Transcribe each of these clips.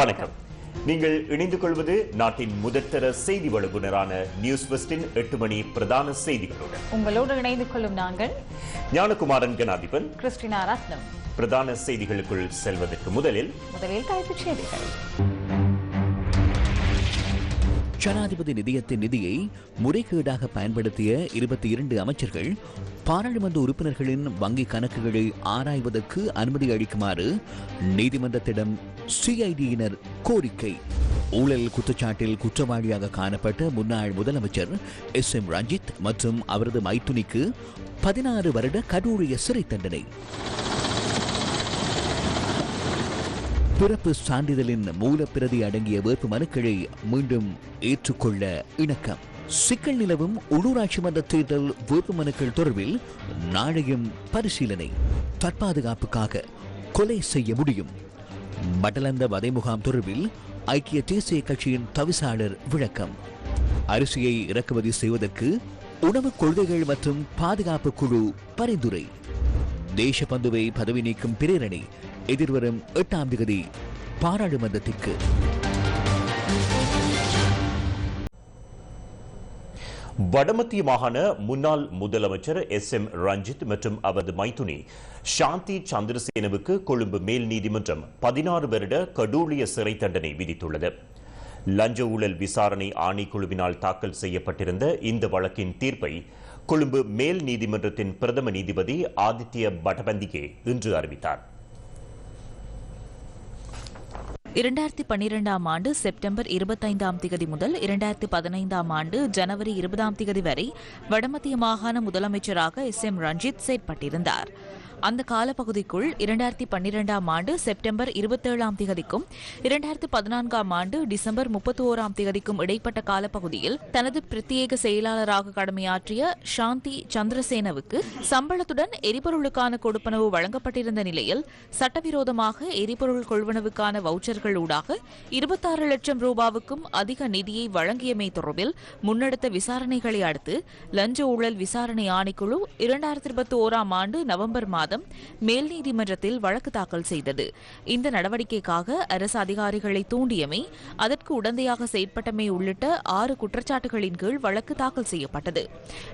வணக்கம். நீங்கள் இணைந்து கொள்வது நாட்டின் முதற்தர செய்தி வழங்குனரான நியூஸ் வெஸ்டின் எட்டு மணி பிரதான செய்திகளுடன். உங்களோடு இணைந்து கொள்ளும் நாங்கள் ஞானகுமாரன் கணாதிபன். கிறிஸ்டினா ரத்னம். பிரதான செய்திகளுக்குள் செல்வதற்கு முதலில் முதலில் தலைப்புச் செய்திகள். ஜனாதிபதி நிதியத்தின் நிதியை முறைகேடாக பயன்படுத்திய இருபத்தி இரண்டு அமைச்சர்கள் பாராளுமன்ற உறுப்பினர்களின் வங்கி கணக்குகளை ஆராய்வதற்கு அனுமதி அளிக்குமாறு நீதிமன்றத்திடம் சிஐடியினர் கோரிக்கை. ஊழல் குற்றச்சாட்டில் குற்றவாளியாக காணப்பட்ட முன்னாள் முதலமைச்சர் எஸ் எம் ரஞ்சித் மற்றும் அவரது மைத்துனிக்கு பதினாறு வருட கடூழிய சிறை தண்டனை. பிறப்பு சான்றிதழின் மூலப்பிரதி அடங்கிய வேட்பு மனுக்களை மீண்டும் ஏற்றுக்கொள்ள இணக்கம். சிக்கல் நிலவும் உள்ளூராட்சி மன்ற தேர்தல் வேட்பு மனுக்கள் தொடர்பில் நாளையும் பரிசீலனை. தற்பாதுகாப்புக்காக கொலை செய்ய முடியும். மடலந்த வதை முகாம் தொடர்பில் ஐக்கிய தேசிய கட்சியின் தவிசாளர் விளக்கம். அரிசியை இறக்குமதி செய்வதற்கு உணவுக் கொள்கைகள் மற்றும் பாதுகாப்பு குழு பரிந்துரை. தேசபந்துவை பதவி நீக்கும் பிரேரணை எதிர்வரும் எட்டாம் தேதி பாராளுமன்றத்திற்கு. வடமத்திய மாகாண முன்னாள் முதலமைச்சர் எஸ் எம் ரஞ்சித் மற்றும் அவரது மைத்துனி சாந்தி சந்திரசேனவுக்கு கொழும்பு மேல் நீதிமன்றம் பதினாறு வருட கடூழிய சிறை தண்டனை விதித்துள்ளது. லஞ்ச ஊழல் விசாரணை ஆணைக்குழுவினால் தாக்கல் செய்யப்பட்டிருந்த இந்த வழக்கின் தீர்ப்பை கொழும்பு மேல் நீதிமன்றத்தின் பிரதம நீதிபதி ஆதித்ய பட்டபந்திகே இன்று அறிவித்தார். இரண்டாயிரத்தி பன்னிரெண்டாம் ஆண்டு செப்டம்பர் இருபத்தைந்தாம் திகதி முதல் இரண்டாயிரத்தி பதினைந்தாம் ஆண்டு ஜனவரி இருபதாம் திகதி வரை வடமத்திய மாகாண முதலமைச்சராக எஸ் எம் ரஞ்சித் செயற்பட்டிருந்தார். அந்த காலப்பகுதிக்குள் இரண்டாயிரத்தி பன்னிரெண்டாம் ஆண்டு செப்டம்பர் இருபத்தேழாம் திகதிக்கும் இரண்டாயிரத்தி பதினான்காம் ஆண்டு டிசம்பர் முப்பத்தி ஓராம் திகதிக்கும் இடைப்பட்ட காலப்பகுதியில் தனது பிரத்யேக செயலாளராக கடமையாற்றிய சாந்தி சந்திரசேனவுக்கு சம்பளத்துடன் எரிபொருளுக்கான கொடுப்பனவு வழங்கப்பட்டிருந்த நிலையில் சட்டவிரோதமாக எரிபொருள் கொள்வனவுக்கான வவுச்சர்கள் ஊடாக இருபத்தாறு லட்சம் ரூபாவுக்கும் அதிக நிதியை வழங்கியமை தொடர்பில் முன்னெடுத்த விசாரணைகளை அடுத்து லஞ்ச ஊழல் விசாரணை ஆணைக்குழு இரண்டாயிரத்தி இருபத்தி ஓராம் ஆண்டு நவம்பர் மாதம் மேல் நீதிமன்றத்தில் வழக்கு தாக்கல் செய்தது. இந்த நடவடிக்கைக்காக அரசு அதிகாரிகளை தூண்டியமை அதற்கு உடந்தையாக செயற்பட்டமை உள்ளிட்ட ஆறு குற்றச்சாட்டுகளின் கீழ் வழக்கு தாக்கல் செய்யப்பட்டது.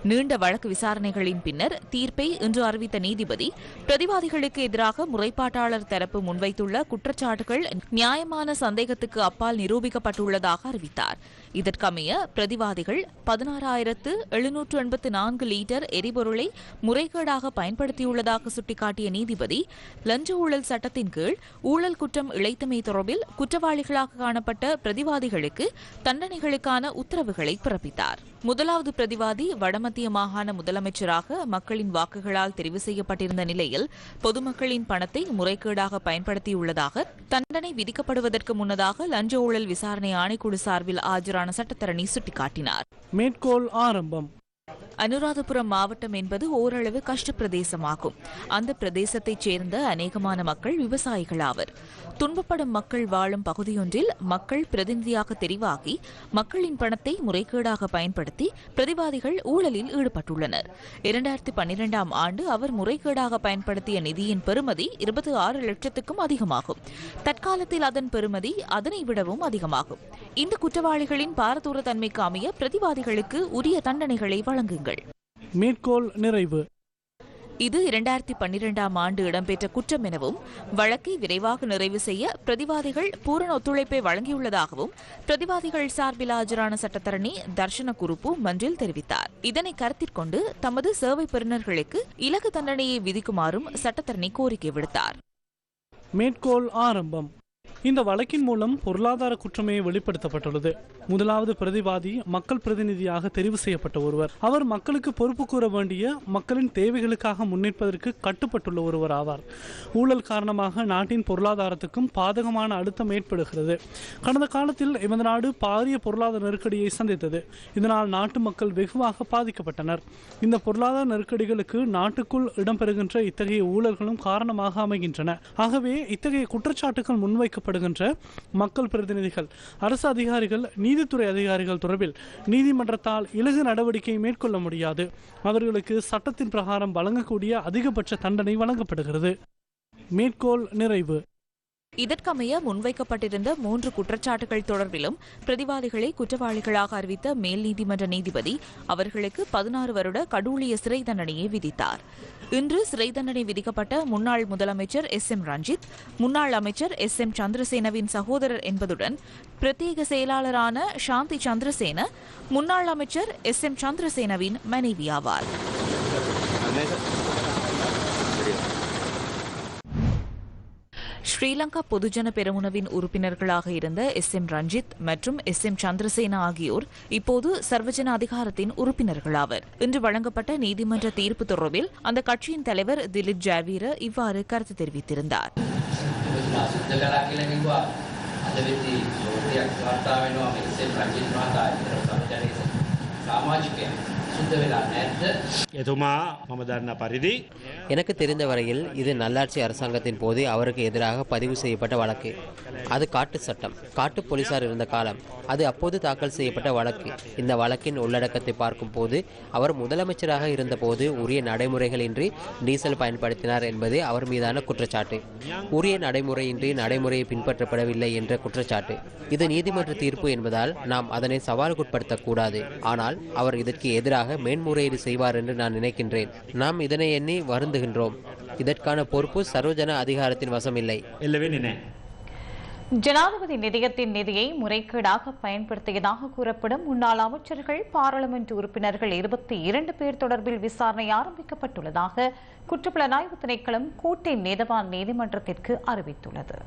நீண்ட வழக்கு விசாரணைகளின் பின்னர் தீர்ப்பை இன்று அறிவித்த நீதிபதி பிரதிவாதிகளுக்கு எதிராக முறைப்பாட்டாளர் தரப்பு முன்வைத்துள்ள குற்றச்சாட்டுகள் நியாயமான சந்தேகத்துக்கு அப்பால் நிரூபிக்கப்பட்டுள்ளதாக அறிவித்தார். இதற்கமைய பிரதிவாதிகள் பதினாறாயிரத்து எழுநூற்று எண்பத்து நான்கு லீட்டர் எரிபொருளை முறைகேடாக பயன்படுத்தியுள்ளதாக சுட்டிக்காட்டிய நீதிபதி லஞ்ச ஊழல் சட்டத்தின் கீழ் ஊழல் குற்றம் இழைத்தமை தொடர்பில் குற்றவாளிகளாக காணப்பட்ட பிரதிவாதிகளுக்கு தண்டனைகளுக்கான உத்தரவுகளை பிறப்பித்தார். முதலாவது பிரதிவாதி வடமத்திய மாகாண முதலமைச்சராக மக்களின் வாக்குகளால் தெரிவு செய்யப்பட்டிருந்த நிலையில் பொதுமக்களின் பணத்தை முறைகேடாக பயன்படுத்தியுள்ளதாக தண்டனை விதிக்கப்படுவதற்கு முன்னதாக லஞ்ச ஊழல் விசாரணை ஆணைக்குழு சார்பில் ஆஜரான சட்டத்தரணி சுட்டிக்காட்டினார். மேற்கோள் ஆரம்பம். அனுராதபுரம் மாவட்டம் என்பது ஓரளவு கஷ்ட பிரதேசமாகும். அந்த பிரதேசத்தைச் சேர்ந்த அநேகமான மக்கள் விவசாயிகள் ஆவர். துன்பப்படும் மக்கள் வாழும் பகுதியொன்றில் மக்கள் பிரதிநிதியாக தெரிவாகி மக்களின் பணத்தை முறைகேடாக பயன்படுத்தி பிரதிவாதிகள் ஊழலில் ஈடுபட்டுள்ளனர். இரண்டாயிரத்தி பன்னிரெண்டாம் ஆண்டு அவர் முறைகேடாக பயன்படுத்திய நிதியின் பெறுமதி இருபத்தி ஆறு லட்சத்துக்கும் அதிகமாகும். தற்காலத்தில் அதன் பெறுமதி அதனை விடவும் அதிகமாகும். இந்த குற்றவாளிகளின் பாரதூர தன்மைக்கு அமைய பிரதிவாதிகளுக்கு உரிய தண்டனைகளை வழங்குங்கள். மேற்கோள் நிறைவு. இது இரண்டாயிரத்தி பன்னிரெண்டாம் ஆண்டு இடம்பெற்ற குற்றம் எனவும் வழக்கை விரைவாக நிறைவு செய்ய பிரதிவாதிகள் பூரண ஒத்துழைப்பை வழங்கியுள்ளதாகவும் பிரதிவாதிகள் சார்பில் ஆஜரான சட்டத்தரணி தர்ஷன குருப்பு மன்றில் தெரிவித்தார். இதனை கருத்திற்கொண்டு தமது சேவை பெறுநர்களுக்கு இலக்கு தண்டனையை விதிக்குமாறும் சட்டத்தரணி கோரிக்கை விடுத்தார். மேற்கோள் ஆரம்பம். இந்த வழக்கின் மூலம் பொருளாதார குற்றமே வெளிப்படுத்தப்பட்டுள்ளது. முதலாவது பிரதிவாதி மக்கள் பிரதிநிதியாக தெரிவு செய்யப்பட்ட ஒருவர். அவர் மக்களுக்கு பொறுப்பு கூற வேண்டிய மக்களின் தேவைகளுக்காக முன்னிற்பதற்கு கட்டுப்பட்டுள்ள ஒருவர் ஆவார். ஊழல் காரணமாக நாட்டின் பொருளாதாரத்துக்கும் பாதகமான அழுத்தம் ஏற்படுகிறது. கடந்த காலத்தில் எமது நாடு பாரிய பொருளாதார நெருக்கடியை சந்தித்தது. இதனால் நாட்டு மக்கள் வெகுவாக பாதிக்கப்பட்டனர். இந்த பொருளாதார நெருக்கடிகளுக்கு நாட்டுக்குள் இடம்பெறுகின்ற இத்தகைய ஊழல்களும் காரணமாக அமைகின்றன. ஆகவே இத்தகைய குற்றச்சாட்டுகள் முன்வைக்கப்படுகின்ற மக்கள் பிரதிநிதிகள் அரசு அதிகாரிகள் நீதித்துறை அதிகாரிகள் தொடர்பில் நீதிமன்றத்தால் இலகு நடவடிக்கை மேற்கொள்ள முடியாது. அவர்களுக்கு சட்டத்தின் பிரகாரம் வழங்கக்கூடிய அதிகபட்ச தண்டனை வழங்கப்படுகிறது. மேற்கோள் நிறைவு. இதற்கமைய முன்வைக்கப்பட்டிருந்த மூன்று குற்றச்சாட்டுகள் தொடர்பிலும் பிரதிவாதிகளை குற்றவாளிகளாக அறிவித்த மேல் நீதிமன்ற நீதிபதி அவர்களுக்கு பதினாறு வருட கடூழிய சிறை தண்டனையை விதித்தார். இன்று சிறை தண்டனை விதிக்கப்பட்ட முன்னாள் முதலமைச்சர் எஸ் எம் ரஞ்சித் முன்னாள் அமைச்சர் எஸ் எம் சந்திரசேனவின் சகோதரர் என்பதுடன் பிரத்யேக செயலாளரான சாந்தி சந்திரசேன முன்னாள் அமைச்சர் எஸ் எம் சந்திரசேனவின் மனைவி ஆவார் ஸ்ரீலங்கா பொதுஜன பெருமுனவின் உறுப்பினர்களாக இருந்த எஸ் எம் ரஞ்சித் மற்றும் எஸ் எம் சந்திரசேனா ஆகியோர் இப்போது சர்வஜன அதிகாரத்தின் உறுப்பினர்களாவர். இன்று வழங்கப்பட்ட நீதிமன்ற தீர்ப்பு தொடர்பில் அந்த கட்சியின் தலைவர் திலீப் ஜார்வீர இவ்வாறு கருத்து தெரிவித்திருந்தார். சாமாஜிக සුද්ධ කලා කියලා කිව්වා අද වෙද්දී ලෝකයක් වාර්තා වෙනවා මෙසෙල් රජිත් මහතා විතර සමජනයේ සමාජිකයන් සුද්ධ වෙලා නැද්ද එතුමා මම දන්න පරිදි எனக்கு தெரிந்த வரையில் இது நல்லாட்சி அரசாங்கத்தின் போது அவருக்கு எதிராக பதிவு செய்யப்பட்ட வழக்கு அது காட்டு சட்டம் காட்டு போலீசார் இருந்த காலம் அது அப்போது தாக்கல் செய்யப்பட்ட வழக்கு இந்த வழக்கின் உள்ளடக்கத்தை பார்க்கும் போது அவர் முதலமைச்சராக இருந்தபோது உரிய நடைமுறைகளின்றி டீசல் பயன்படுத்தினார் என்பது அவர் மீதான குற்றச்சாட்டு உரிய நடைமுறையின்றி நடைமுறையை பின்பற்றப்படவில்லை என்ற குற்றச்சாட்டு இது நீதிமன்ற தீர்ப்பு என்பதால் நாம் அதனை சவாலுக்குட்படுத்தக்கூடாது ஆனால் அவர் இதற்கு எதிராக எதிராக மேன்முறையீடு செய்வார் என்று நான் நினைக்கின்றேன். நாம் இதனை எண்ணி வருந்துகின்றோம். இதற்கான பொறுப்பு சரோஜன அதிகாரத்தின் வசம் இல்லை ஜனாதிபதி நிதியத்தின் நிதியை முறைகேடாக பயன்படுத்தியதாக கூறப்படும் முன்னாள் அமைச்சர்கள் பாராளுமன்ற உறுப்பினர்கள் இருபத்தி இரண்டு பேர் தொடர்பில் விசாரணை ஆரம்பிக்கப்பட்டுள்ளதாக குற்றப்புலனாய்வு திணைக்களம் கோட்டை நேதவான் நீதிமன்றத்திற்கு அறிவித்துள்ளது.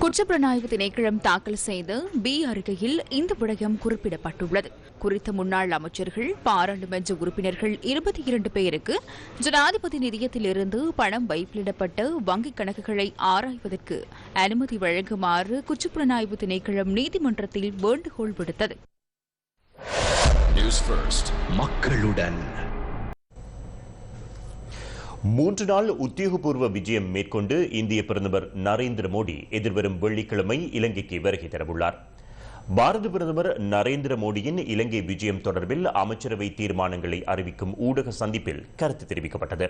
குற்றப்புலனாய்வு திணைக்களம் தாக்கல் செய்த பி அறிக்கையில் இந்த விடயம் குறிப்பிடப்பட்டுள்ளது. குறித்த முன்னாள் அமைச்சர்கள் பாராளுமன்ற உறுப்பினர்கள் இருபத்தி இரண்டு பேருக்கு ஜனாதிபதி நிதியத்திலிருந்து பணம் வைப்பிலிடப்பட்ட வங்கிக் கணக்குகளை ஆராய்வதற்கு அனுமதி வழங்குமாறு குற்றப்புலனாய்வு திணைக்களம் நீதிமன்றத்தில் வேண்டுகோள் விடுத்தது. நியூஸ் ஃபர்ஸ்ட் மக்களுடன். மூன்று நாள் உத்தியோகபூர்வ விஜயம் மேற்கொண்டு இந்திய பிரதமர் நரேந்திர மோடி எதிர்வரும் வெள்ளிக்கிழமை இலங்கைக்கு வருகை தரவுள்ளார். பாரத பிரதமர் நரேந்திர மோடியின் இலங்கை விஜயம் தொடர்பில் அமைச்சரவை தீர்மானங்களை அறிவிக்கும் ஊடக சந்திப்பில் கருத்து தெரிவிக்கப்பட்டது.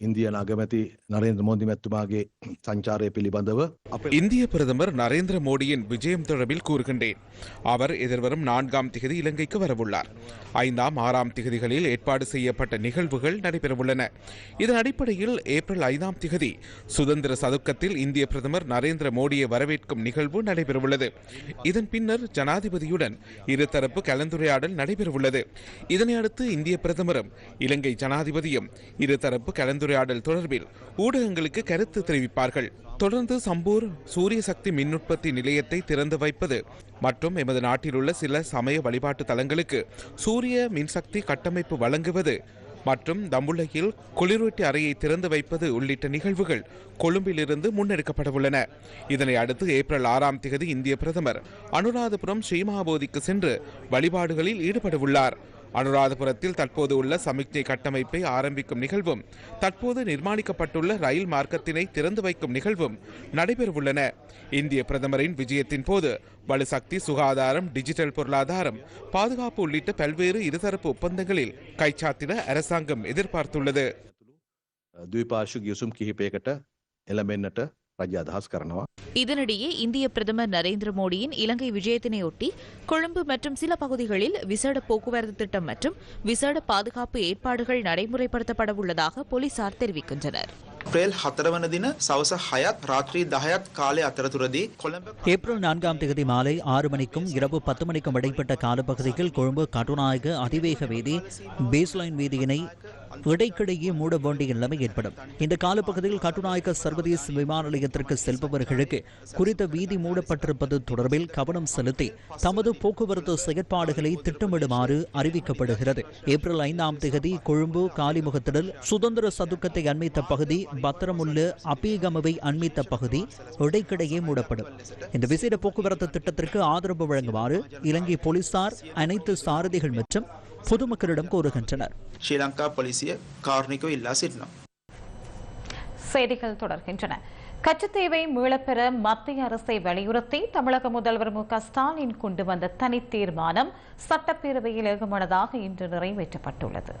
இந்தியன் அகமதி நரேந்திர மோடி மெத்துமாகே சஞ்சாரை பிலிபந்தவு இந்திய பிரதமர் நரேந்திர மோடியின் விஜயம் தொடர்பில் கூறுகின்றேன் அவர் எதிர்வரும் நான்காம் திகதி இலங்கைக்கு வரவுள்ளார் ஐந்தாம் ஆறாம் திகதிகளில் ஏற்பாடு செய்யப்பட்ட நிகழ்வுகள் நடைபெறவுள்ளன இதன் அடிப்படையில் ஏப்ரல் ஐந்தாம் திகதி சுதந்திர சதுக்கத்தில் இந்திய பிரதமர் நரேந்திர மோடியை வரவேற்கும் நிகழ்வு நடைபெறவுள்ளது. இதன் பின்னர் ஜனாதிபதியுடன் இருதரப்பு கலந்துரையாடல் நடைபெறவுள்ளது. இதனை அடுத்து இந்திய பிரதமரும் இலங்கை ஜனாதிபதியும் இருதரப்பு கலந்துரை கலந்துரையாடல் தொடர்பில் ஊடகங்களுக்கு கருத்து தெரிவிப்பார்கள். தொடர்ந்து சம்பூர் சூரிய சக்தி மின் உற்பத்தி நிலையத்தை திறந்து வைப்பது மற்றும் எமது நாட்டிலுள்ள சில சமய வழிபாட்டு தலங்களுக்கு சூரிய மின்சக்தி கட்டமைப்பு வழங்குவது மற்றும் தம்புள்ளையில் குளிரூட்டி அறையை திறந்து வைப்பது உள்ளிட்ட நிகழ்வுகள் கொழும்பிலிருந்து முன்னெடுக்கப்படவுள்ளன. இதனை அடுத்து ஏப்ரல் ஆறாம் தேதி இந்திய பிரதமர் அனுராதபுரம் ஸ்ரீமாபோதிக்கு சென்று வழிபாடுகளில் ஈடுபடவுள்ளார். அனுராதபுரத்தில் தற்போது உள்ள சமிக்ஞை கட்டமைப்பை ஆரம்பிக்கும் நிகழ்வும் தற்போது நிர்மாணிக்கப்பட்டுள்ள ரயில் மார்க்கத்தினை திறந்து வைக்கும் நிகழ்வும் நடைபெறவுள்ளன இந்திய பிரதமரின் விஜயத்தின் போது வலுசக்தி சுகாதாரம் டிஜிட்டல் பொருளாதாரம் பாதுகாப்பு உள்ளிட்ட பல்வேறு இருதரப்பு ஒப்பந்தங்களில் கைச்சாத்திட அரசாங்கம் எதிர்பார்த்துள்ளது දවිපාශු ගියසුම් කිහිපයකට එළඹෙන්න්නට இதனிடையே இந்திய பிரதமர் நரேந்திர மோடியின் இலங்கை விஜயத்தினையொட்டி கொழும்பு மற்றும் சில பகுதிகளில் விசேட போக்குவரத்து திட்டம் மற்றும் விசேட பாதுகாப்பு ஏற்பாடுகள் நடைமுறைப்படுத்தப்பட உள்ளதாக போலீசார் தெரிவிக்கின்றனர். ஏப்ரல் நான்காம் தேதி மாலை ஆறு மணிக்கும் இரவு பத்து மணிக்கும் இடைப்பட்ட காலப்பகுதியில் கொழும்பு கட்டுநாயக அதிவேக வீதி பேஸ்லைன் வீதியினை இடைக்கிடையே மூட வேண்டிய நிலைமை ஏற்படும். இந்த காலப்பகுதியில் கட்டுநாயக்க சர்வதேச விமான நிலையத்திற்கு செல்பவர்களுக்கு குறித்த வீதி மூடப்பட்டிருப்பது தொடர்பில் கவனம் செலுத்தி தமது போக்குவரத்து செயற்பாடுகளை திட்டமிடுமாறு அறிவிக்கப்படுகிறது. ஏப்ரல் ஐந்தாம் தேதி கொழும்பு காலிமுகத்திடல் சுதந்திர சதுக்கத்தை அண்மித்த பகுதி பத்திரமுள்ள அப்பீகமவை அண்மித்த பகுதி இடைக்கிடையே மூடப்படும். இந்த விசேட போக்குவரத்து திட்டத்திற்கு ஆதரவு வழங்குமாறு இலங்கை போலீசார் அனைத்து சாரதிகள் மற்றும் பொதுமக்களிடம் கோருகின்றனர். ශ්‍රී ලංකා පොලිසිය කාරණිකව ඉල්ලා සිටිනවා. செய்திகள் தொடர்கின்றன கச்சத்தீவை மீளப்பெற மத்திய அரசை வலியுறுத்தி தமிழக முதல்வர் மு க ஸ்டாலின் கொண்டு வந்த தனி தீர்மானம் சட்டப்பேரவையில் ஏகமனதாக இன்று நிறைவேற்றப்பட்டுள்ளது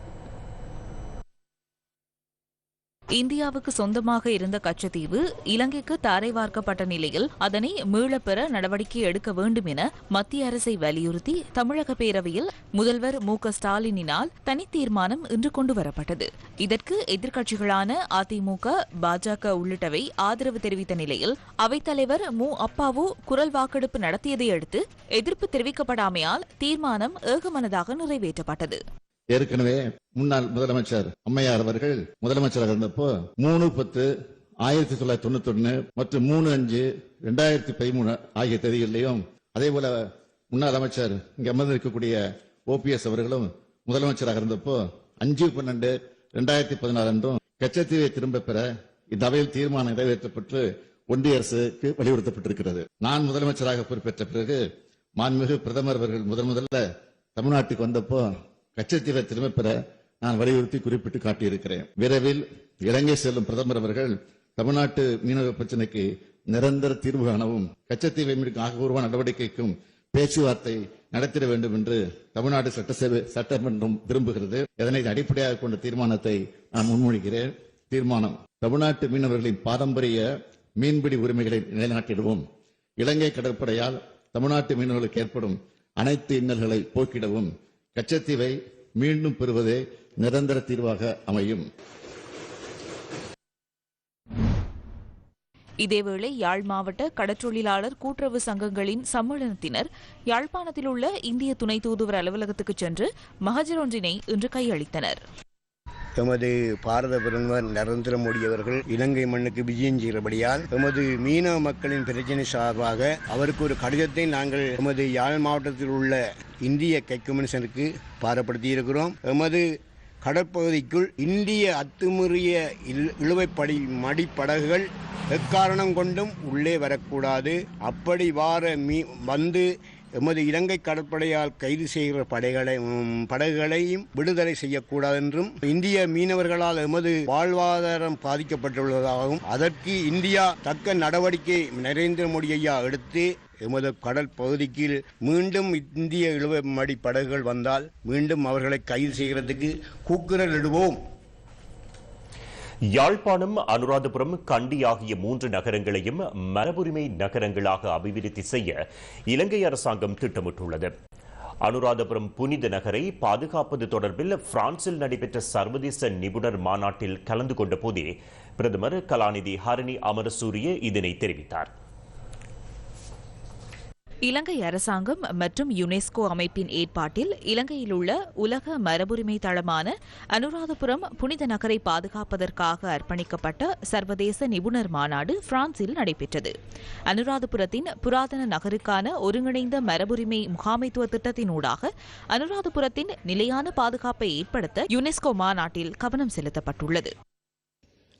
இந்தியாவுக்கு சொந்தமாக இருந்த கச்சத்தீவு இலங்கைக்கு தாரை வார்க்கப்பட்ட நிலையில் அதனை மீளப்பெற நடவடிக்கை எடுக்க வேண்டும் என மத்திய அரசை வலியுறுத்தி தமிழக பேரவையில் முதல்வர் மு க ஸ்டாலினினால் தனி தீர்மானம் இன்று கொண்டுவரப்பட்டது இதற்கு எதிர்க்கட்சிகளான அதிமுக பாஜக உள்ளிட்டவை ஆதரவு தெரிவித்த நிலையில் அவைத்தலைவர் மு அப்பாவு குரல் வாக்கெடுப்பு நடத்தியதை அடுத்து எதிர்ப்பு தெரிவிக்கப்படாமையால் தீர்மானம் ஏகமனதாக நிறைவேற்றப்பட்டது. ஏற்கனவே முன்னாள் முதலமைச்சர் அம்மையார் அவர்கள் முதலமைச்சராக இருந்தப்போ மூணு பத்து ஆயிரத்தி தொள்ளாயிரத்தி தொண்ணூத்தி ஒன்னு மற்றும் மூணு அஞ்சு ரெண்டாயிரத்தி பதிமூணு ஆகிய தேதிகளிலையும் அதே போல முன்னாள் அமைச்சர் இங்க அமர்ந்திருக்கக்கூடிய ஓபிஎஸ் அவர்களும் முதலமைச்சராக இருந்தப்போ அஞ்சு பன்னெண்டு ரெண்டாயிரத்தி பதினாறு அன்றும் கச்சத்தீவை திரும்ப பெற இந்த அவையில் தீர்மானம் நிறைவேற்றப்பட்டு ஒன்றிய அரசுக்கு வலியுறுத்தப்பட்டிருக்கிறது. நான் முதலமைச்சராக பொறுப்பேற்ற பிறகு மாண்புமிகு பிரதமர் அவர்கள் முதன் முதல்ல தமிழ்நாட்டுக்கு வந்தப்போ கச்சத்தீவை திரும்ப பெற நான் வலியுறுத்தி குறிப்பிட்டு காட்டியிருக்கிறேன். விரைவில் இலங்கை செல்லும் பிரதமர் அவர்கள் தமிழ்நாட்டு மீனவ பிரச்சனைக்கு நிரந்தர தீர்வு காணவும் கச்சத்தீவை மீட்கும் ஆக்கப்பூர்வ நடவடிக்கைக்கும் பேச்சுவார்த்தை நடத்திட வேண்டும் என்று தமிழ்நாடு சட்டசபை சட்டமன்றம் விரும்புகிறது. இதனை அடிப்படையாக கொண்ட தீர்மானத்தை நான் முன்மொழிகிறேன். தீர்மானம் தமிழ்நாட்டு மீனவர்களின் பாரம்பரிய மீன்பிடி உரிமைகளை நிலைநாட்டிடுவோம். இலங்கை கடற்படையால் தமிழ்நாட்டு மீனவர்களுக்கு ஏற்படும் அனைத்து இன்னல்களை போக்கிடவும் கச்சத்தீவை மீண்டும் பெறுவதே நிரந்தர தீர்வாக அமையும். இதேவேளை யாழ் மாவட்ட கடற்றொழிலாளர் கூட்டுறவு சங்கங்களின் சம்மேளனத்தினர் யாழ்ப்பாணத்தில் உள்ள இந்திய துணை தூதுவர் அலுவலகத்துக்கு சென்று மகஜரொன்றினை இன்று கையளித்தனர். எமது பாரத பிரதமர் நரேந்திர மோடி அவர்கள் இலங்கை மண்ணுக்கு விஜயம் செய்கிறபடியால் எமது மீனவ மக்களின் பிரச்சனை சார்பாக அவருக்கு ஒரு கடிதத்தை நாங்கள் எமது யாழ் மாவட்டத்தில் உள்ள இந்திய கைக்கமிஷனுக்கு பாரப்படுத்தி இருக்கிறோம் எமது கடற்பகுதிக்குள் இந்திய அத்துமீறிய இழுவைப்படி மடிப்படகுகள் எக்காரணம் கொண்டும் உள்ளே வரக்கூடாது. அப்படி வார மீ வந்து எமது இலங்கை கடற்படையால் கைது செய்கிற படைகளை படகுகளையும் விடுதலை செய்யக்கூடாது என்றும் இந்திய மீனவர்களால் எமது வாழ்வாதாரம் பாதிக்கப்பட்டுள்ளதாகவும் அதற்கு இந்தியா தக்க நடவடிக்கை நரேந்திர மோடி ஐயா எடுத்து எமது கடல் பகுதிக்கு மீண்டும் இந்திய இழுவமடி படகுகள் வந்தால் மீண்டும் அவர்களை கைது செய்கிறதுக்கு கூக்குரல் இடுவோம். யாழ்ப்பாணம் அனுராதபுரம் கண்டி ஆகிய மூன்று நகரங்களையும் மரபுரிமை நகரங்களாக அபிவிருத்தி செய்ய இலங்கை அரசாங்கம் திட்டமிட்டுள்ளது. அனுராதபுரம் புனித நகரை பாதுகாப்பது தொடர்பில் பிரான்சில் நடைபெற்ற சர்வதேச நிபுணர் மாநாட்டில் கலந்து கொண்ட போதே பிரதமர் கலாநிதி ஹரணி அமரசூரிய இதனை தெரிவித்தார். இலங்கை அரசாங்கம் மற்றும் யுனெஸ்கோ அமைப்பின் ஏற்பாட்டில் இலங்கையில் உள்ள உலக மரபுரிமை தளமான அனுராதபுரம் புனித நகரை பாதுகாப்பதற்காக அர்ப்பணிக்கப்பட்ட சர்வதேச நிபுணர் மாநாடு பிரான்சில் நடைபெற்றது அனுராதபுரத்தின் புராதன நகருக்கான ஒருங்கிணைந்த மரபுரிமை முகாமைத்துவ திட்டத்தினூடாக அனுராதபுரத்தின் நிலையான பாதுகாப்பை ஏற்படுத்த யுனெஸ்கோ மாநாட்டில் கவனம் செலுத்தப்பட்டுள்ளது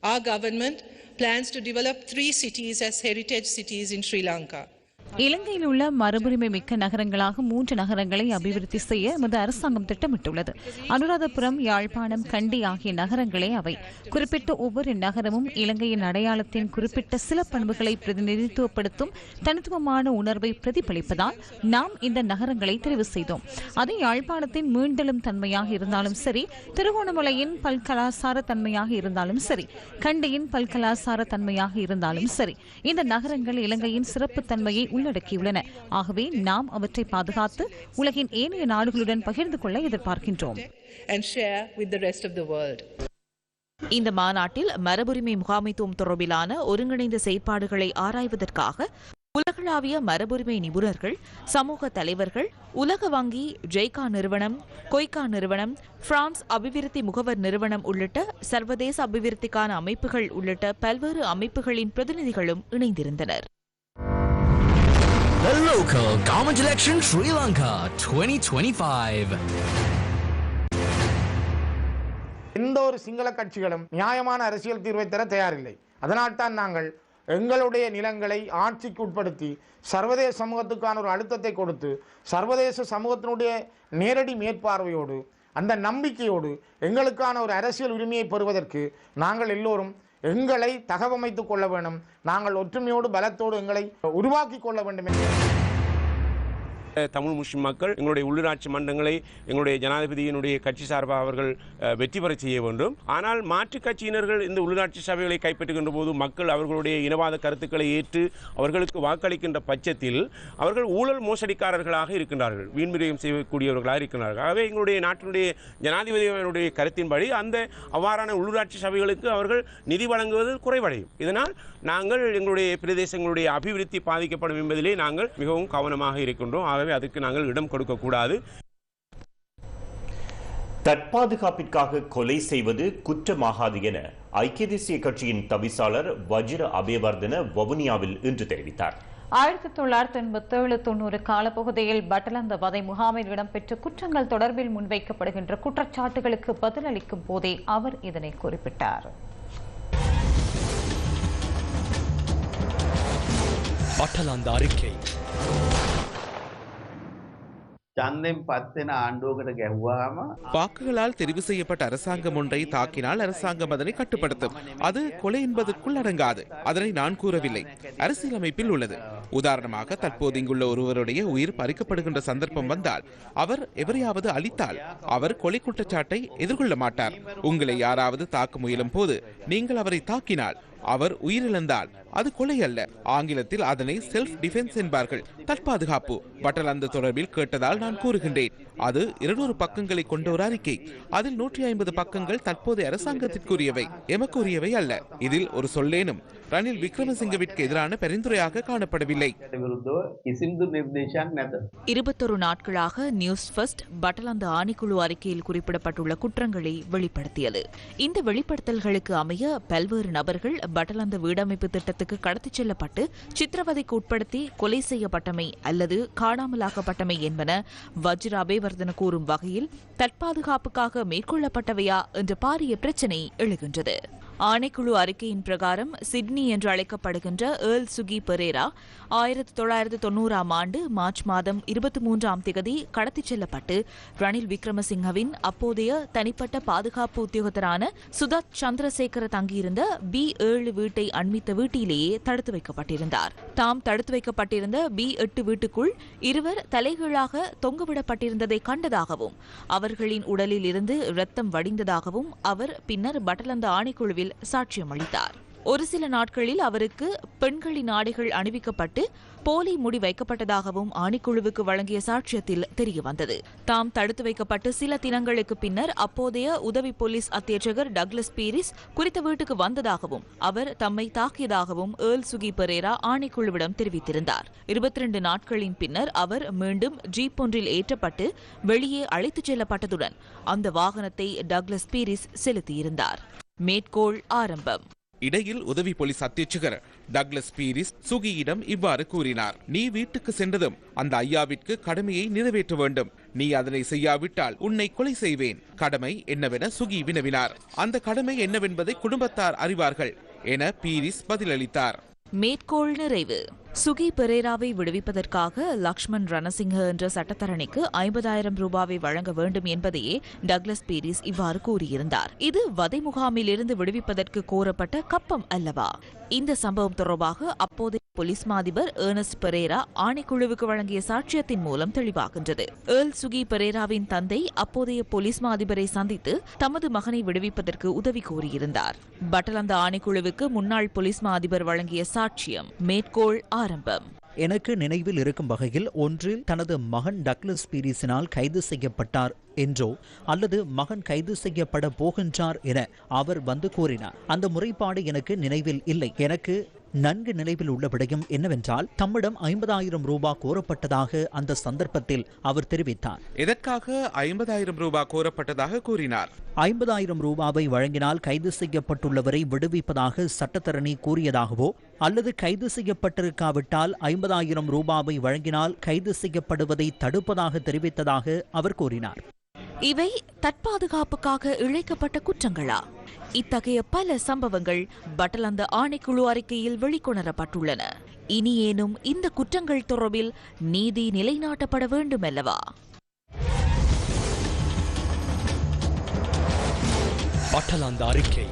Our government plans to develop three cities as heritage cities in Sri Lanka. இலங்கையில் உள்ள மரபுரிமை மிக்க நகரங்களாக மூன்று நகரங்களை அபிவிருத்தி செய்ய எமது அரசாங்கம் திட்டமிட்டுள்ளது. அனுராதபுரம் யாழ்ப்பாணம் கண்டி ஆகிய நகரங்களே அவை. குறிப்பிட்ட ஒவ்வொரு நகரமும் இலங்கையின் அடையாளத்தின் குறிப்பிட்ட சில பண்புகளை பிரதிநிதித்துவப்படுத்தும் தனித்துவமான உணர்வை பிரதிபலிப்பதால் நாம் இந்த நகரங்களை தெரிவு செய்தோம். அது யாழ்ப்பாணத்தின் மீண்டலும் தன்மையாக இருந்தாலும் சரி திருகோணமலையின் பல்கலாசார தன்மையாக இருந்தாலும் சரி கண்டியின் பல்கலாசார தன்மையாக இருந்தாலும் சரி இந்த நகரங்கள் இலங்கையின் சிறப்பு தன்மையை உள்ளடக்கியுள்ளன. ஆகவே நாம் அவற்றை பாதுகாத்து உலகின் ஏனைய நாடுகளுடன் பகிர்ந்து கொள்ள எதிர்பார்க்கின்றோம். இந்த மாநாட்டில் மரபுரிமை முகாமைத்துவம் தொடர்பிலான ஒருங்கிணைந்த செயற்பாடுகளை ஆராய்வதற்காக உலகளாவிய மரபுரிமை நிபுணர்கள் சமூக தலைவர்கள் உலக வங்கி ஜெய்கா நிறுவனம் கொய்கா நிறுவனம் பிரான்ஸ் அபிவிருத்தி முகவர் நிறுவனம் உள்ளிட்ட சர்வதேச அபிவிருத்திக்கான அமைப்புகள் உள்ளிட்ட பல்வேறு அமைப்புகளின் பிரதிநிதிகளும் இணைந்திருந்தனர். The local government election Sri Lanka 2025. எந்த ஒரு சிங்கள கட்சிகளும் நியாயமான அரசியல் தீர்வை தர தயாரில்லை அதனால்தான் நாங்கள் எங்களுடைய நிலங்களை ஆட்சிக்கு உட்படுத்தி சர்வதேச சமூகத்துக்கான ஒரு அழுத்தத்தை கொடுத்து சர்வதேச சமூகத்தினுடைய நேரடி மேற்பார்வையோடு அந்த நம்பிக்கையோடு எங்களுக்கான ஒரு அரசியல் உரிமையை பெறுவதற்கு நாங்கள் எல்லோரும் எங்களை தகவமைத்துக் கொள்ள வேண்டும். நாங்கள் ஒற்றுமையோடு பலத்தோடு எங்களை உருவாக்கி கொள்ள வேண்டும் என்று தமிழ் முஸ்லிம் மக்கள் எங்களுடைய உள்ளூராட்சி மன்றங்களை எங்களுடைய ஜனாதிபதியினுடைய கட்சி சார்பாக அவர்கள் வெற்றி பெற செய்ய வேண்டும். ஆனால் மாற்றுக் கட்சியினர்கள் இந்த உள்ளூராட்சி சபைகளை கைப்பற்றுகின்ற போது மக்கள் அவர்களுடைய இனவாத கருத்துக்களை ஏற்று அவர்களுக்கு வாக்களிக்கின்ற பட்சத்தில் அவர்கள் ஊழல் மோசடிக்காரர்களாக இருக்கின்றார்கள். வீண்விரயம் செய்யக்கூடியவர்களாக இருக்கின்றார்கள். ஆகவே எங்களுடைய நாட்டினுடைய ஜனாதிபதியினுடைய கருத்தின்படி அந்த அவ்வாறான உள்ளூராட்சி சபைகளுக்கு அவர்கள் நிதி வழங்குவது குறைவடையும். இதனால் நாங்கள் எங்களுடைய பிரதேசங்களுடைய அபிவிருத்தி பாதிக்கப்படும் என்பதிலே நாங்கள் மிகவும் கவனமாக இருக்கின்றோம். ஆகவே எனவே அதுக்கு நாங்கள் இடம் கொடுக்கக்கூடாது தற்பாதுகாப்பிற்காக கொலை செய்வது குற்றமாகாது என ஐக்கிய தேசிய கட்சியின் தவிசாளர் வஜிர அபேவர்தன வவுனியாவில் இன்று தெரிவித்தார். ஆயிரத்தி தொள்ளாயிரத்தி எண்பத்தி ஏழு தொண்ணூறு காலப்பகுதியில் பட்டலந்த வதை முகாமில் இடம்பெற்ற குற்றங்கள் தொடர்பில் முன்வைக்கப்படுகின்ற குற்றச்சாட்டுகளுக்கு பதிலளிக்கும் போதே அவர் இதனை குறிப்பிட்டார். பட்டலாந்த அறிக்கை. චන්දෙන් පත්වෙන ආණ්ඩුවකට ගැහ්වාම வாக்குகளால் தெரிவு செய்யப்பட்ட அரசாங்கம் ஒன்றை தாக்கினால் அரசாங்கம் அதனை கட்டுப்படுத்தும் அது கொலை என்பதற்குள் அடங்காது அதனை நான் கூறவில்லை அரசியலமைப்பில் உள்ளது உதாரணமாக தற்போது இங்குள்ள ஒருவருடைய உயிர் பறிக்கப்படுகின்ற சந்தர்ப்பம் வந்தால் அவர் எவரையாவது அழித்தால் அவர் கொலை குற்றச்சாட்டை எதிர்கொள்ள மாட்டார் உங்களை யாராவது தாக்க முயலும் போது நீங்கள் அவரை தாக்கினால் அவர் உயிரிழந்தால் அது கொலை அல்ல. ஆங்கிலத்தில் அதனை செல்ஃப் டிஃபென்ஸ் என்பார்கள். தற்பாதுகாப்பு. பட்டலந்த தொடர்பில் கேட்டதால் நான் கூறுகின்றேன். அது இருநூறு பக்கங்களை கொண்ட ஒரு அறிக்கை. அதில் நூற்றி ஐம்பது பக்கங்கள் தற்போதைய அரசாங்கத்திற்குரியவை எமக்குரியவை அல்ல. இதில் ஒரு சொல்லேனும் ரணில் விக்ரமசிங்கவிற்கு எதிரான பரிந்துரையாக காணப்படவில்லை. இருபத்தொரு நாட்களாக நியூஸ் ஃபர்ஸ்ட் பட்டலந்த ஆணைக்குழு அறிக்கையில் குறிப்பிடப்பட்டுள்ள குற்றங்களை வெளிப்படுத்தியது. இந்த வெளிப்படுத்தல்களுக்கு அமைய பல்வேறு நபர்கள் பட்டலந்த வீடமைப்பு திட்டத்துக்கு கடத்திச் செல்லப்பட்டு சித்திரவதைக்கு உட்படுத்தி கொலை செய்யப்பட்டமை அல்லது காணாமலாக்கப்பட்டமை என்பன வஜ்ராபே அபேவர்தன கூறும் வகையில் தற்பாதுகாப்புக்காக மேற்கொள்ளப்பட்டவையா என்ற பாரிய பிரச்சினை எழுகின்றது. ஆணைக்குழு அறிக்கையின் பிரகாரம் சிட்னி என்று அழைக்கப்படுகின்ற ஏர்ல் சுகி பெரேரா ஆயிரத்தி தொள்ளாயிரத்து தொன்னூறாம் ஆண்டு மார்ச் மாதம் இருபத்தி மூன்றாம் திகதி கடத்திச் செல்லப்பட்டு ரணில் விக்ரமசிங்கவின் அப்போதைய தனிப்பட்ட பாதுகாப்பு உத்தியோகத்தரான சுதத் சந்திரசேகர தங்கியிருந்த பி ஏழு வீட்டை அண்மித்த வீட்டிலேயே தடுத்து வைக்கப்பட்டிருந்தார். தாம் தடுத்து வைக்கப்பட்டிருந்த பி எட்டு வீட்டுக்குள் இருவர் தலைகீழாக தொங்கவிடப்பட்டிருந்ததை கண்டதாகவும் அவர்களின் உடலில் இருந்து இரத்தம் வடிந்ததாகவும் அவர் பின்னர் பட்டலந்த ஆணைக்குழுவில் சாட்சியம் அளித்தார் ஒரு சில நாட்களில் அவருக்கு பெண்களின் ஆடைகள் அணிவிக்கப்பட்டு போலி முடி வைக்கப்பட்டதாகவும் ஆணைக்குழுவுக்கு வழங்கிய சாட்சியத்தில் தெரியவந்தது. தாம் தடுத்து வைக்கப்பட்டு சில தினங்களுக்கு பின்னர் அப்போதைய உதவி போலீஸ் அத்தியட்சகர் டக்ளஸ் பீரிஸ் குறித்த வீட்டுக்கு வந்ததாகவும் அவர் தம்மை தாக்கியதாகவும் ஏர்ல் சுகி பெரேரா ஆணைக்குழுவிடம் தெரிவித்திருந்தார். இருபத்தி ரெண்டு நாட்களின் பின்னர் அவர் மீண்டும் ஜீப் ஒன்றில் ஏற்றப்பட்டு வெளியே அழைத்துச் செல்லப்பட்டதுடன் அந்த வாகனத்தை டக்ளஸ் பீரிஸ் செலுத்தியிருந்தார். மேற்கோள் ஆரம்பம். இடையில் உதவி போலீஸ் அத்தியட்சகர் டக்ளஸ் பீரிஸ் சுகியிடம் இவ்வாறு கூறினார். நீ வீட்டுக்கு சென்றதும் அந்த ஐயாவிற்கு கடமையை நிறைவேற்ற வேண்டும். நீ அதனை செய்யாவிட்டால் உன்னை கொலை செய்வேன். கடமை என்னவென சுகி வினவினார். அந்த கடமை என்னவென்பதை குடும்பத்தார் அறிவார்கள் என பீரிஸ் பதிலளித்தார். மேற்கோள் நிறைவு. சுகி பெரேராவை விடுவிப்பதற்காக லக்ஷ்மண் ரணசிங்க என்ற சட்டத்தரணிக்கு ஐம்பதாயிரம் ரூபாவை வழங்க வேண்டும் என்பதையே டக்ளஸ் பீரிஸ் இவ்வாறு கூறியிருந்தார். இது வதை முகாமில் இருந்து விடுவிப்பதற்கு கோரப்பட்ட கப்பம் அல்லவா? இந்த சம்பவம் தொடர்பாக அப்போதைய போலீஸ் மாதிபர் ஏர்னஸ்ட் பெரேரா ஆணைக்குழுவுக்கு வழங்கிய சாட்சியத்தின் மூலம் தெளிவாகின்றது. ஏர்ல் சுகி பெரேராவின் தந்தை அப்போதைய போலீஸ் மாதிபரை சந்தித்து தமது மகனை விடுவிப்பதற்கு உதவி கோரியிருந்தார் பட்டலந்த ஆணைக்குழுவுக்கு முன்னாள் போலீஸ் மாதிபர் வழங்கிய சாட்சியம் மேற்கோள் ஆரம்பம். எனக்கு நினைவில் இருக்கும் வகையில் ஒன்றில் தனது மகன் டக்ளஸ் பீரிஸினால் கைது செய்யப்பட்டார் என்றோ அல்லது மகன் கைது செய்யப்பட போகின்றார் என அவர் வந்து கூறினார். அந்த முறைப்பாடு எனக்கு நினைவில் இல்லை. எனக்கு நன்கு நினைவில் உள்ள விடயம் என்னவென்றால் தம்மிடம் ஐம்பதாயிரம் ரூபாய் கோரப்பட்டதாக அந்த சந்தர்ப்பத்தில் அவர் தெரிவித்தார். எதற்காக ஐம்பதாயிரம் ரூபாய் கோரப்பட்டதாக கூறினார்? ஐம்பதாயிரம் ரூபாவை வழங்கினால் கைது செய்யப்பட்டுள்ளவரை விடுவிப்பதாக சட்டத்தரணி கூறியதாகவோ அல்லது கைது செய்யப்பட்டிருக்காவிட்டால் ஐம்பதாயிரம் ரூபாவை வழங்கினால் கைது செய்யப்படுவதை தடுப்பதாக தெரிவித்ததாக அவர் கூறினார். இவை தற்பாதுகாப்புக்காக இழைக்கப்பட்ட குற்றங்களா? இத்தகைய பல சம்பவங்கள் பட்டலந்த ஆணைக்குழு அறிக்கையில் வெளிக்கொணரப்பட்டுள்ளன. இனியேனும் இந்த குற்றங்கள் தொடர்பில் நீதி நிலைநாட்டப்பட வேண்டும் அல்லவா பட்டலாந்த அறிக்கை.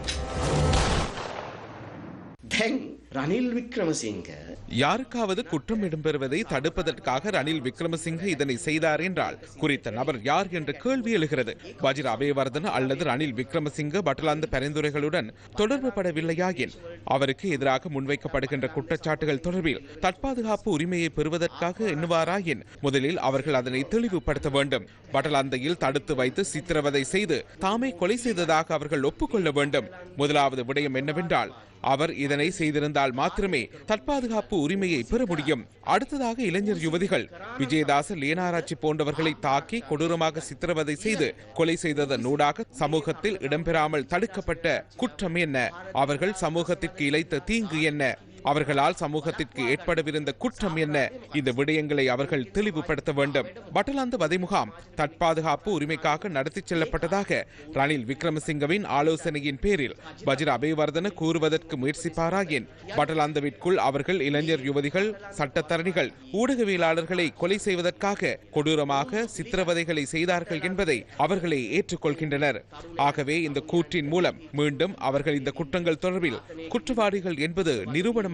ரணில் விக்ரமசிங்க. யாருக்காவது குற்றம் இடம்பெறுவதை தடுப்பதற்காக ரணில் விக்ரமசிங்க இதனை செய்தார் என்றால் குறித்த நபர் யார் என்று கேள்வி எழுகிறது. வஜிர அபயவர்தன அல்லது ரணில் விக்ரமசிங்க பட்டலாந்த பரிந்துரைகளுடன் தொடர்பு படவில்லையாயின் அவருக்கு எதிராக முன்வைக்கப்படுகின்ற குற்றச்சாட்டுகள் தொடர்பில் தற்பாதுகாப்பு உரிமையை பெறுவதற்காக எண்ணுவாராயின் முதலில் அவர்கள் அதனை தெளிவுபடுத்த வேண்டும். பட்டலாந்தையில் தடுத்து வைத்து சித்திரவதை செய்து தாமே கொலை செய்ததாக அவர்கள் ஒப்புக்கொள்ள வேண்டும். முதலாவது விடயம் என்னவென்றால் அவர் இதனை செய்திருந்தால் மாத்திரமே தற்பாதுகாப்பு உரிமையை பெற முடியும். அடுத்ததாக இளைஞர் யுவதிகள் விஜயதாச லேனாராட்சி போன்றவர்களை தாக்கி கொடூரமாக சித்திரவதை செய்து கொலை செய்ததன் ஊடாக சமூகத்தில் இடம்பெறாமல் தடுக்கப்பட்ட குற்றம் என்ன? அவர்கள் சமூகத்திற்கு இழைத்த தீங்கு என்ன? அவர்களால் சமூகத்திற்கு ஏற்படவிருந்த குற்றம் என்ன? இந்த விடயங்களை அவர்கள் தெளிவுபடுத்த வேண்டும். பட்டலாந்த வதை முகாம் தற்பாதுகாப்பு உரிமைக்காக நடத்தி செல்லப்பட்டதாக ரணில் விக்ரமசிங்கவின் ஆலோசனையின் பேரில் வஜிர அபயவர்தன கூறுவதற்கு முயற்சிப்பாராயின் பட்டலாந்தவிற்குள் அவர்கள் இளைஞர் யுவதிகள் சட்டத்தரணிகள் ஊடகவியலாளர்களை கொலை செய்வதற்காக கொடூரமாக சித்திரவதைகளை செய்தார்கள் என்பதை அவர்களே ஏற்றுக்கொள்கின்றனர். ஆகவே இந்த கூற்றின் மூலம் மீண்டும் அவர்கள் இந்த குற்றங்கள் தொடர்பில் குற்றவாளிகள் என்பது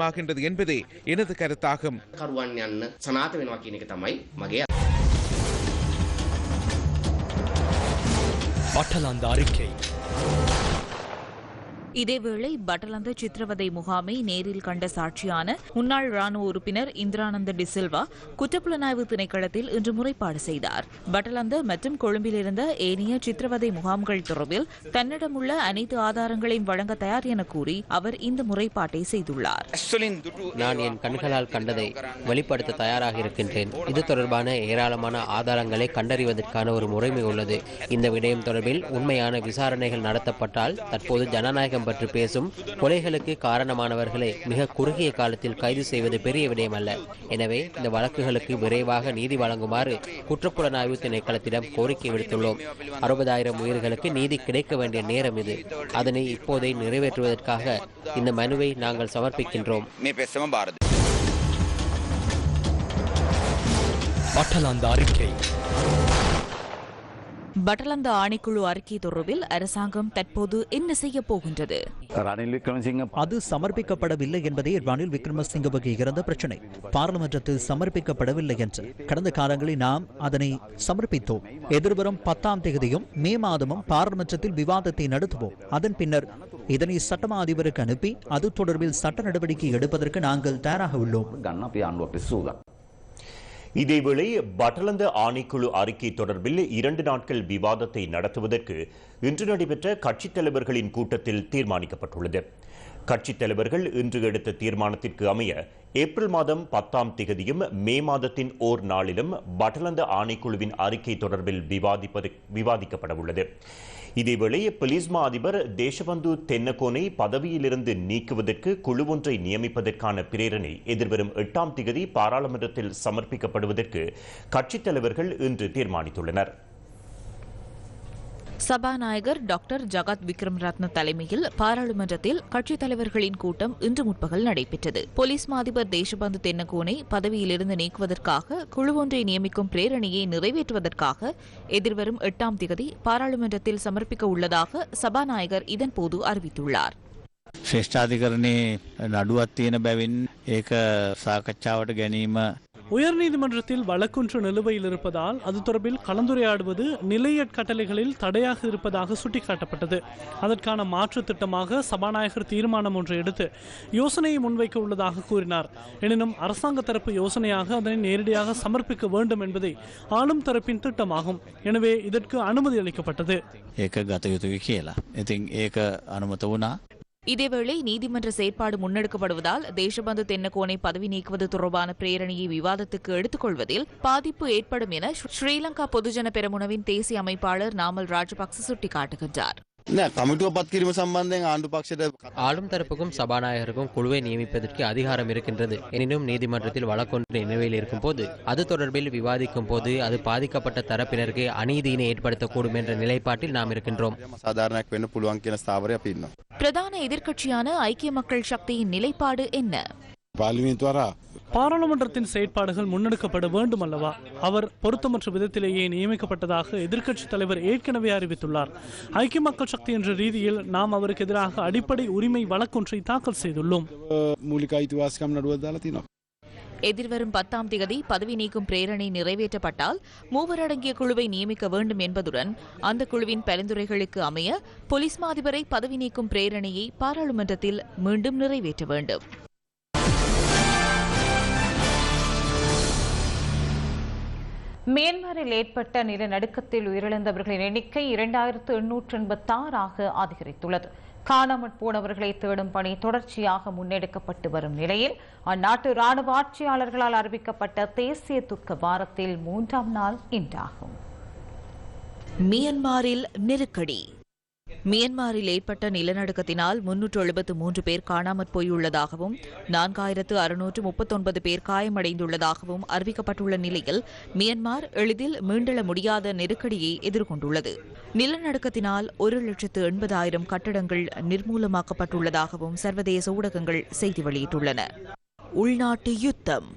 சாத்தியமாகின்றது என்பதே எனது கருத்தாகும். அட்டலாந்த அறிக்கை. இதேவேளை பட்டலந்த சித்திரவதை முகாமை நேரில் கண்ட சாட்சியான முன்னாள் ராணுவ உறுப்பினர் இந்திரானந்த டிசில்வா குற்றப்புலனாய்வு திணைக்களத்தில் இன்று முறைப்பாடு செய்தார். பட்டலந்த மற்றும் கொழும்பில் இருந்த ஏனைய சித்திரவதை முகாம்கள் தொடர்பில் தன்னிடமுள்ள அனைத்து ஆதாரங்களையும் வழங்க தயார் என கூறி அவர் இந்த முறைப்பாட்டை செய்துள்ளார். நான் என் கண்களால் கண்டதை வெளிப்படுத்த தயாராக இருக்கின்றேன். இது தொடர்பான ஏராளமான ஆதாரங்களை கண்டறிவதற்கான ஒரு முறைமை உள்ளது. இந்த விடயம் தொடர்பில் உண்மையான விசாரணைகள் நடத்தப்பட்டால் தற்போது ஜனநாயக ஜனநாயகம் பற்றி பேசும் கொலைகளுக்கு காரணமானவர்களை மிக குறுகிய காலத்தில் கைது செய்வது பெரிய விடயம் அல்ல. எனவே இந்த வழக்குகளுக்கு விரைவாக நீதி வழங்குமாறு குற்றப்புலனாய்வு திணைக்களத்திடம் கோரிக்கை விடுத்துள்ளோம். அறுபதாயிரம் உயிர்களுக்கு நீதி கிடைக்க வேண்டிய நேரம் இது. அதனை இப்போதே நிறைவேற்றுவதற்காக இந்த மனுவை நாங்கள் சமர்ப்பிக்கின்றோம். பட்டலாந்த அறிக்கை. பட்டலந்த ஆணைக்குழு அறிக்கை தொடர்பில் அரசாங்கம் தற்போது என்ன செய்ய போகின்றது? அது சமர்ப்பிக்கப்படவில்லை என்பதே ரணில் விக்ரமசிங்கவுக்கு இருந்த பிரச்சனை. பாராளுமன்றத்தில் சமர்ப்பிக்கப்படவில்லை என்று கடந்த காலங்களில் நாம் அதனை சமர்ப்பித்தோம். எதிர்வரும் பத்தாம் தேதியும் மே மாதமும் பாராளுமன்றத்தில் விவாதத்தை நடத்துவோம். அதன் பின்னர் இதனை சட்டமா அதிபருக்கு அனுப்பி அது தொடர்பில் சட்ட நடவடிக்கை எடுப்பதற்கு நாங்கள் தயாராக உள்ளோம். இதேவேளை பட்டலந்த ஆணைக்குழு அறிக்கை தொடர்பில் இரண்டு நாட்கள் விவாதத்தை நடத்துவதற்கு இன்று நடைபெற்ற கட்சித் தலைவர்களின் கூட்டத்தில் தீர்மானிக்கப்பட்டுள்ளது. கட்சித் தலைவர்கள் இன்று எடுத்த தீர்மானத்திற்கு அமைய ஏப்ரல் மாதம் பத்தாம் திகதியும் மே மாதத்தின் ஓர் நாளிலும் பட்டலந்த ஆணைக்குழுவின் அறிக்கை தொடர்பில் விவாதிப்பது விவாதிக்கப்பட உள்ளது. இதேவேளை பிலிஸ்மா அதிபர் தேசபந்து தென்னகோனை பதவியிலிருந்து நீக்குவதற்கு குழு ஒன்றை நியமிப்பதற்கான பிரேரணை எதிர்வரும் எட்டாம் திகதி பாராளுமன்றத்தில் சமர்ப்பிக்கப்படுவதற்கு கட்சித் தலைவர்கள் இன்று தீர்மானித்துள்ளனர். சபாநாயகர் டாக்டர் ஜகத் விக்ரம் ரத்ன தலைமையில் பாராளுமன்றத்தில் கட்சித் தலைவர்களின் கூட்டம் இன்று முற்பகல் நடைபெற்றது போலீஸ் மாதிபர் தேசபந்து தென்னகோனை பதவியிலிருந்து நீக்குவதற்காக குழு ஒன்றை நியமிக்கும் பிரேரணையை நிறைவேற்றுவதற்காக எதிர்வரும் எட்டாம் திகதி பாராளுமன்றத்தில் சமர்ப்பிக்க உள்ளதாக சபாநாயகர் இதன்போது அறிவித்துள்ளார் ශ්‍රේෂ්ඨාධිකරණයේ නඩුවත් තියෙන බැවින් ඒක සාකච්ඡාවට ගැනීම உயர்நீதிமன்றத்தில் வழக்குன்று நிலுவையில் இருப்பதால் அது தொடர்பில் கலந்துரையாடுவது நிலையற்கட்டளைகளில் தடையாக இருப்பதாக சுட்டிக்காட்டப்பட்டது. அதற்கான மாற்று திட்டமாக சபாநாயகர் தீர்மானம் ஒன்று எடுத்து யோசனையை முன்வைக்க உள்ளதாக கூறினார். எனினும் அரசாங்க தரப்பு யோசனையாக அதனை நேரடியாக சமர்ப்பிக்க வேண்டும் என்பதை ஆளும் தரப்பின் திட்டமாகும். எனவே இதற்கு அனுமதி அளிக்கப்பட்டது. ஏக கதயுதவி கேலா இதிங் ஏக அனுமதி உனா இதேவேளை நீதிமன்ற செயற்பாடு முன்னெடுக்கப்படுவதால் தேசபந்து தென்னகோனை பதவி நீக்குவது தொடர்பான பிரேரணையை விவாதத்துக்கு எடுத்துக்கொள்வதில் பாதிப்பு ஏற்படும் என ஸ்ரீலங்கா பொதுஜன பெரமுனவின் தேசிய அமைப்பாளர் நாமல் ராஜபக்ச சுட்டிக்காட்டுகின்றார். ஆளும் தரப்புக்கும் சபாநாயகருக்கும் குழுவை நியமிப்பதற்கு அதிகாரம் இருக்கின்றது எனினும் நீதிமன்றத்தில் வழக்கொன்று நினைவில் இருக்கும் போது அது தொடர்பில் விவாதிக்கும் போது அது பாதிக்கப்பட்ட தரப்பினருக்கு அநீதியினை ஏற்படுத்தக்கூடும் என்ற நிலைப்பாட்டில் நாம் இருக்கின்றோம். பிரதான எதிர்க்கட்சியான ஐக்கிய மக்கள் சக்தியின் நிலைப்பாடு என்ன? பாராளுமன்றத்தின் செயற்பாடுகள் முன்னெடுக்கப்பட வேண்டும் அல்லவா அவர் பொருத்தமற்ற விதத்திலேயே நியமிக்கப்பட்டதாக எதிர்க்கட்சித் தலைவர் ஏற்கனவே அறிவித்துள்ளார். ஐக்கிய மக்கள் சக்தி என்ற ரீதியில் நாம் அவருக்கு எதிராக அடிப்படை உரிமை வழக்கொன்றை தாக்கல் செய்துள்ளோம். எதிர்வரும் பத்தாம் தேதி பதவி நீக்கும் பிரேரணை நிறைவேற்றப்பட்டால் மூவர் அடங்கிய குழுவை நியமிக்க வேண்டும் என்பதுடன் அந்த குழுவின் பரிந்துரைகளுக்கு அமைய பொலிஸ் மாதிபரை பதவி நீக்கும் பிரேரணையை பாராளுமன்றத்தில் மீண்டும் நிறைவேற்ற வேண்டும். மியான்மரில் ஏற்பட்ட நிலநடுக்கத்தில் உயிரிழந்தவர்களின் எண்ணிக்கை இரண்டாயிரத்து எண்ணூற்று எண்பத்தாறாக அதிகரித்துள்ளது. காணாமற் போனவர்களை தேடும் பணி தொடர்ச்சியாக முன்னெடுக்கப்பட்டு வரும் நிலையில் அந்நாட்டு ராணுவ ஆட்சியாளர்களால் அறிவிக்கப்பட்ட தேசிய துக்க வாரத்தில் மூன்றாம் நாள் இன்றாகும். மியான்மரில் நெருக்கடி. மியன்மாரில் ஏற்பட்ட நிலநடுக்கத்தினால் முன்னூற்று எழுபத்து மூன்று பேர் காணாமற் போயுள்ளதாகவும் நான்காயிரத்து அறுநூற்று முப்பத்தொன்பது பேர் காயமடைந்துள்ளதாகவும் அறிவிக்கப்பட்டுள்ள நிலையில் மியன்மார் எளிதில் மீண்டெழ முடியாத நெருக்கடியை எதிர்கொண்டுள்ளது. நிலநடுக்கத்தினால் ஒரு லட்சத்து எண்பதாயிரம் கட்டடங்கள் நிர்மூலமாக்கப்பட்டுள்ளதாகவும் சர்வதேச ஊடகங்கள் செய்தி வெளியிட்டுள்ளன. உள்நாட்டு யுத்தம்.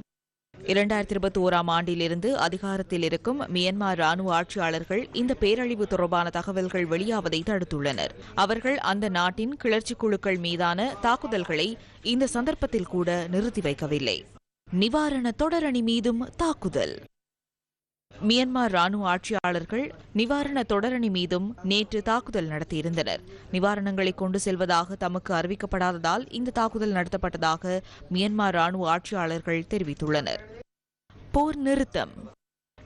இரண்டாயிரத்தி இருபத்தி ஓராம் ஆண்டிலிருந்து அதிகாரத்தில் இருக்கும் மியன்மார் ராணுவ ஆட்சியாளர்கள் இந்த பேரழிவு தொடர்பான தகவல்கள் வெளியாவதை தடுத்துள்ளனர். அவர்கள் அந்த நாட்டின் கிளர்ச்சி குழுக்கள் மீதான தாக்குதல்களை இந்த சந்தர்ப்பத்தில் கூட நிறுத்தி வைக்கவில்லை. நிவாரண தொடரணி மீதும் தாக்குதல். மியன்மார் ராணுவ ஆட்சியாளர்கள் நிவாரண தொடரணி மீதும் நேற்று தாக்குதல் நடத்தியிருந்தனர். நிவாரணங்களை கொண்டு செல்வதாக தமக்கு அறிவிக்கப்படாததால் இந்த தாக்குதல் நடத்தப்பட்டதாக மியன்மார் ராணுவ ஆட்சியாளர்கள் தெரிவித்துள்ளனர். போர் நிறுத்தம்.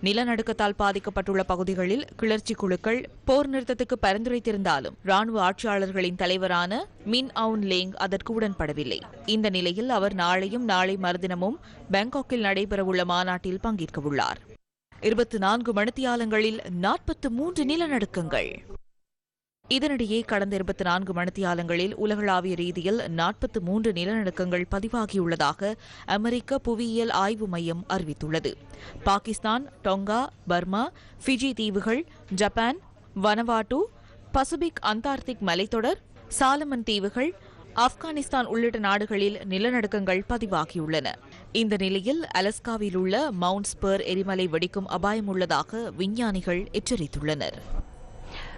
நிலநடுக்கத்தால் பாதிக்கப்பட்டுள்ள பகுதிகளில் கிளர்ச்சி குழுக்கள் போர் நிறுத்தத்துக்கு பரிந்துரைத்திருந்தாலும் ராணுவ ஆட்சியாளர்களின் தலைவரான மின் அவுன் லேங் அதற்கு உடன்படவில்லை. இந்த நிலையில் அவர் நாளையும் நாளை மறுதினமும் பாங்காக்கில் நடைபெறவுள்ள மாநாட்டில் பங்கேற்கவுள்ளார். இருபத்தி நான்கு மணித்தியாலங்களில் நாற்பத்து மூன்று நிலநடுக்கங்கள். இதனிடையே கடந்த இருபத்தி நான்கு மணித்தியாலங்களில் உலகளாவிய ரீதியில் நாற்பத்து மூன்று நிலநடுக்கங்கள் பதிவாகியுள்ளதாக அமெரிக்க புவியியல் ஆய்வு மையம் அறிவித்துள்ளது. பாகிஸ்தான் டொங்கா பர்மா ஃபிஜி தீவுகள் ஜப்பான் வனவாட்டு பசிபிக் அந்தார்டிக் மலைத்தொடர் சாலமன் தீவுகள் ஆப்கானிஸ்தான் உள்ளிட்ட நாடுகளில் நிலநடுக்கங்கள் பதிவாகியுள்ளன. இந்த நிலையில் அலஸ்காவில் உள்ள மவுண்ட் ஸ்பர் எரிமலை வெடிக்கும் அபாயம் உள்ளதாக விஞ்ஞானிகள் எச்சரித்துள்ளனர்.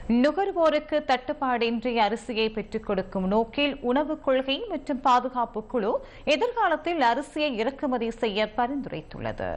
நுகர்வோருக்கு தட்டுப்பாடின்றி அரிசியை பெற்றுக் கொடுக்கும் நோக்கில் உணவுக் கொள்கை மற்றும் பாதுகாப்பு குழு எதிர்காலத்தில் அரிசியை இறக்குமதி செய்ய பரிந்துரைத்துள்ளது.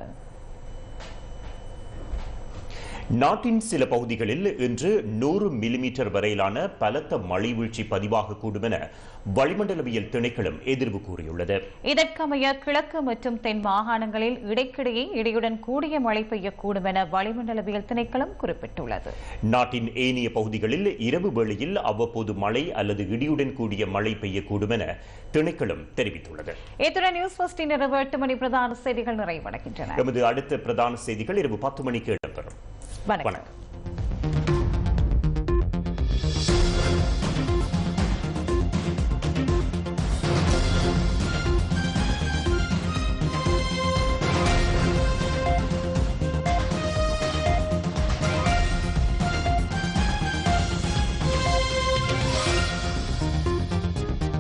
நாட்டின் சில பகுதிகளில் இன்று நூறு மில்லிமீட்டர் வரையிலான பலத்த மழை வீழ்ச்சி பதிவாகக்கூடும் என வளிமண்டலவியல் திணைக்களம் எதிர்வு கூறியுள்ளது. இதற்கமைய கிழக்கு மற்றும் தென் மாகாணங்களில் இடைக்கிடையே இடியுடன் கூடிய மழை பெய்யக்கூடும் என வளிமண்டலவியல் திணைக்களம் குறிப்பிட்டுள்ளது. நாட்டின் ஏனைய பகுதிகளில் இரவு வேளையில் அவ்வப்போது மழை அல்லது இடியுடன் கூடிய மழை பெய்யக்கூடும் என திணைக்களம் தெரிவித்துள்ளது. இத்துடன் நியூஸ் ஃபர்ஸ்டின் இரவு எட்டு மணி பிரதான செய்திகள் நிறைவடைகின்றன. எமது அடுத்த பிரதான செய்திகள் இரவு பத்து மணிக்கு இடம்பெறும். வணக்கம்